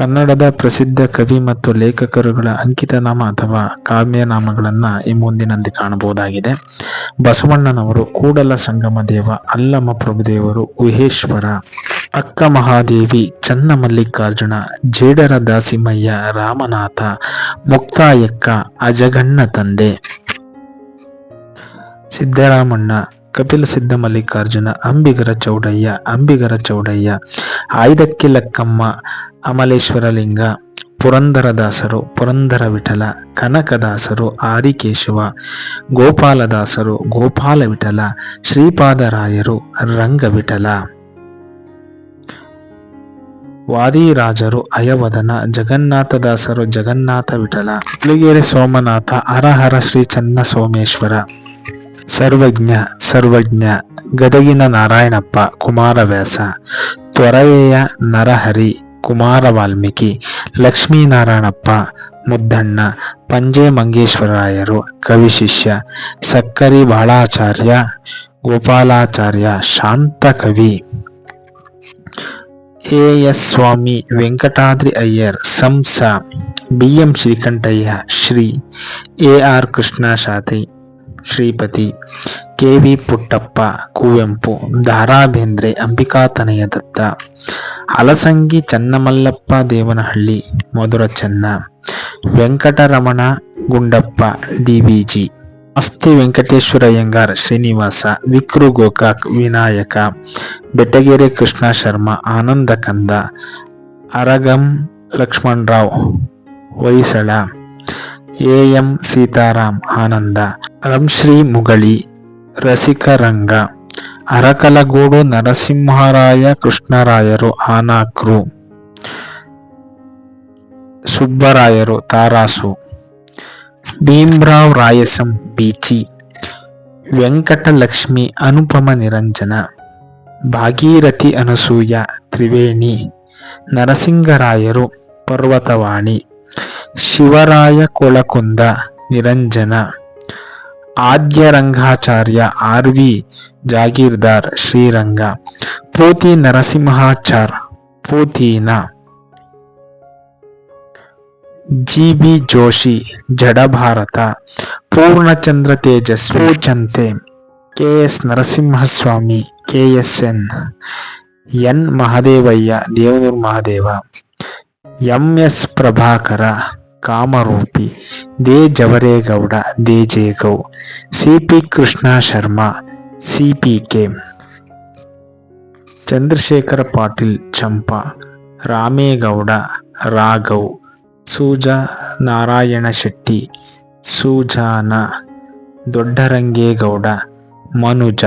ಕನ್ನಡದ ಪ್ರಸಿದ್ಧ ಕವಿ ಮತ್ತು ಲೇಖಕರುಗಳ ಅಂಕಿತನಾಮ ಅಥವಾ ಕಾವ್ಯನಾಮಗಳನ್ನು ಈ ಮುಂದಿನಂತೆ ಕಾಣಬಹುದಾಗಿದೆ. ಬಸವಣ್ಣನವರು ಕೂಡಲ ಸಂಗಮ ದೇವ ಅಲ್ಲಮ ಪ್ರಭುದೇವರು ಗುಹೇಶ್ವರ ಅಕ್ಕ ಮಹಾದೇವಿ ಚನ್ನ ಮಲ್ಲಿಕಾರ್ಜುನ ಜೇಡರ ದಾಸಿಮಯ್ಯ, ರಾಮನಾಥ, ಮುಕ್ತಾಯಕ್ಕ, ಅಜಗಣ್ಣ ತಂದೆ, ಸಿದ್ದರಾಮಣ್ಣ ಕಪಿಲ ಸಿದ್ಧ ಮಲ್ಲಿಕಾರ್ಜುನ, ಅಂಬಿಗರ ಚೌಡಯ್ಯ ಅಂಬಿಗರ ಚೌಡಯ್ಯ, ಆಯ್ದಕ್ಕಿ ಲಕ್ಕಮ್ಮ ಅಮಲೇಶ್ವರಲಿಂಗ ಪುರಂದರದಾಸರು ಪುರಂದರ ವಿಠಲ, ಕನಕದಾಸರು, ಆದಿಕೇಶವ ಗೋಪಾಲದಾಸರು ಗೋಪಾಲ ವಿಠಲ ಶ್ರೀಪಾದರಾಯರು ರಂಗವಿಠಲ ವಾದಿರಾಜರು ಅಯವದನ ಜಗನ್ನಾಥದಾಸರು ಜಗನ್ನಾಥ ವಿಠಲ. ಹುಲಿಗೆರೆ ಸೋಮನಾಥ ಹರಹರ ಶ್ರೀ ಚನ್ನ ಸೋಮೇಶ್ವರ ಸರ್ವಜ್ಞ ಸರ್ವಜ್ಞ ಗದಗಿನ ನಾರಾಯಣಪ್ಪ ಕುಮಾರವ್ಯಾಸ ತ್ವರೆಯ ನರಹರಿ ಕುಮಾರ ವಾಲ್ಮೀಕಿ ಲಕ್ಷ್ಮೀನಾರಾಯಣಪ್ಪ ಮುದ್ದಣ್ಣ ಪಂಜೆ ಮಂಗೇಶ್ವರರಾಯರು ಕವಿಶಿಷ್ಯ ಸಕ್ಕರಿ Balacharya Gopalacharya Shantakavi A S Swami Venkatadri Iyer Samsa B M Srikantaiah Shri A R Krishnashastri Shripati. K. V. Puttappa, Kuvempu Dara Bendre Ambikatanaya ದತ್ತ. ಅಲಸಂಗಿ ಚನ್ನಮಲ್ಲಪ್ಪ ದೇವನಹಳ್ಳಿ, ಮಧುರ ಚೆನ್ನ. ವೆಂಕಟರಮಣ ಗುಂಡಪ್ಪ, ಡಿವಿಜಿ ಅಸ್ತಿ ವೆಂಕಟೇಶ್ವರ ಅಯ್ಯಂಗಾರ್, ಶ್ರೀನಿವಾಸ, ವಿಕ್ರು ಗೋಕಾಕ್, ವಿನಾಯಕ, ಬೆಟ್ಟಗೆರೆ ಕೃಷ್ಣ ಶರ್ಮಾ ಆನಂದ ಕಂದ ಅರಗಂ ಲಕ್ಷ್ಮಣರಾವ್, ಹೊಯ್ಸಳ. ಎ ಎಂ ಸೀತಾರಾಮ್ ಆನಂದ ರಂಶ್ರೀ ಮುಗಳಿ ರಸಿಕರಂಗ ಅರಕಲಗೂಡು ನರಸಿಂಹರಾಯ ಕೃಷ್ಣರಾಯರು ಆನಾಕ್ರು ಸುಬ್ಬರಾಯರು ತಾರಾಸು ಭೀಮ್ರಾವ್ ರಾಯಸಂ ಬೀಚಿ ವೆಂಕಟಲಕ್ಷ್ಮಿ ಅನುಪಮ ನಿರಂಜನ ಭಾಗೀರಥಿ ಅನಸೂಯ ತ್ರಿವೇಣಿ ನರಸಿಂಗರಾಯರು Parvathavani Shivaraya Kolakunda Niranjana Adyarangacharya R V Jagirdar Sriranga Puti Narasimhachar Putina G B Joshi Jadabharata Purnachandra Tejaswi ಚಂತೆ K S Narasimhaswamy K S N N Mahadevaiah Devanur Mahadeva M S Prabhakara Kamarupi. De Javaregowda De Gow CP Krishna Sharma CPK Chandrashekhara Patil Champa. Ramegowda Raghav. Suja Narayana Shetty సూజాన. దొడ్డరంగేగౌడ మనుజ.